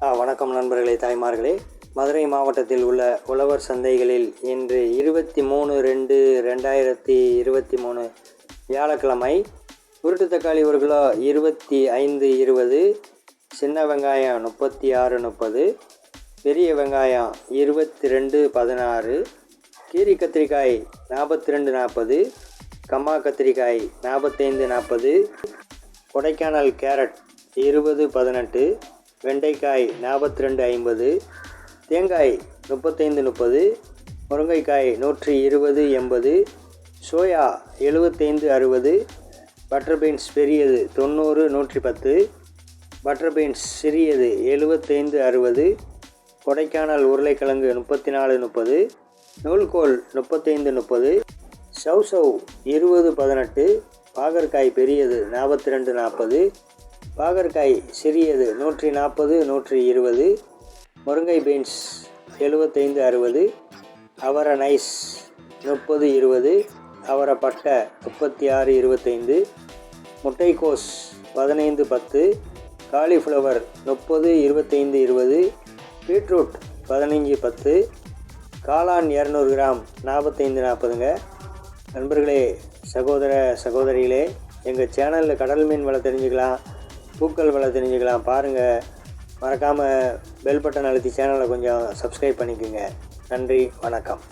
ஆ வணக்கம் நண்பர்களே தாய்மார்களே. மதுரை மாவட்டத்தில் உள்ள உழவர் சந்தைகளில் இன்று இருபத்தி மூணு ரெண்டு ரெண்டாயிரத்தி இருபத்தி மூணு வியாழக்கிழமை உருட்டு தக்காளி ஒரு கிலோ இருபத்தி ஐந்து இருபது சின்ன வெங்காயம் முப்பத்தி ஆறு முப்பது பெரிய வெங்காயம் இருபத்தி ரெண்டு பதினாறு கீரி கத்திரிக்காய் நாற்பத்தி ரெண்டு நாற்பது கம்மா கத்திரிக்காய் நாற்பத்தைந்து நாற்பது கொடைக்கானல் கேரட் இருபது பதினெட்டு வெண்டைக்காய் நாற்பத்தி ரெண்டு ஐம்பது தேங்காய் முப்பத்தைந்து முப்பது முருங்கைக்காய் நூற்றி இருபது எண்பது சோயா எழுபத்தைந்து அறுபது பட்டர் பீன்ஸ் பெரியது தொண்ணூறு நூற்றி பத்து பட்டர் பீன்ஸ் சிறியது எழுபத்தைந்து அறுபது கொடைக்கானல் உருளைக்கிழங்கு முப்பத்தி நாலு முப்பது நூல்கோல் முப்பத்தைந்து முப்பது சவ் சவ் இருபது பதினெட்டு பாகற்காய் பெரியது நாற்பத்தி ரெண்டு நாற்பது பாகற்காய் சிறியது நூற்றி நாற்பது நூற்றி இருபது. முருங்கை பீன்ஸ் எழுபத்தைந்து அறுபது. அவரை நைஸ் முப்பது இருபது. அவரை பட்டை முப்பத்தி ஆறு இருபத்தைந்து. முட்டைக்கோஸ் பதினைந்து பத்து. காலிஃப்ளவர் முப்பது இருபத்தைந்து இருபது. பீட்ரூட் பதினஞ்சு பத்து. காளான் இரநூறு கிராம் நாற்பத்தைந்து நாற்பதுங்க. நண்பர்களே சகோதர சகோதரிகளே எங்கள் சேனலில் கடல் மீன் வளை தெரிஞ்சுக்கலாம் பூக்கள் விலை தெரிஞ்சுக்கலாம் பாருங்கள் மறக்காமல் பெல் பட்டன் அழுத்தி சேனலை கொஞ்சம் சப்ஸ்கிரைப் பண்ணிக்கோங்க. நன்றி வணக்கம்.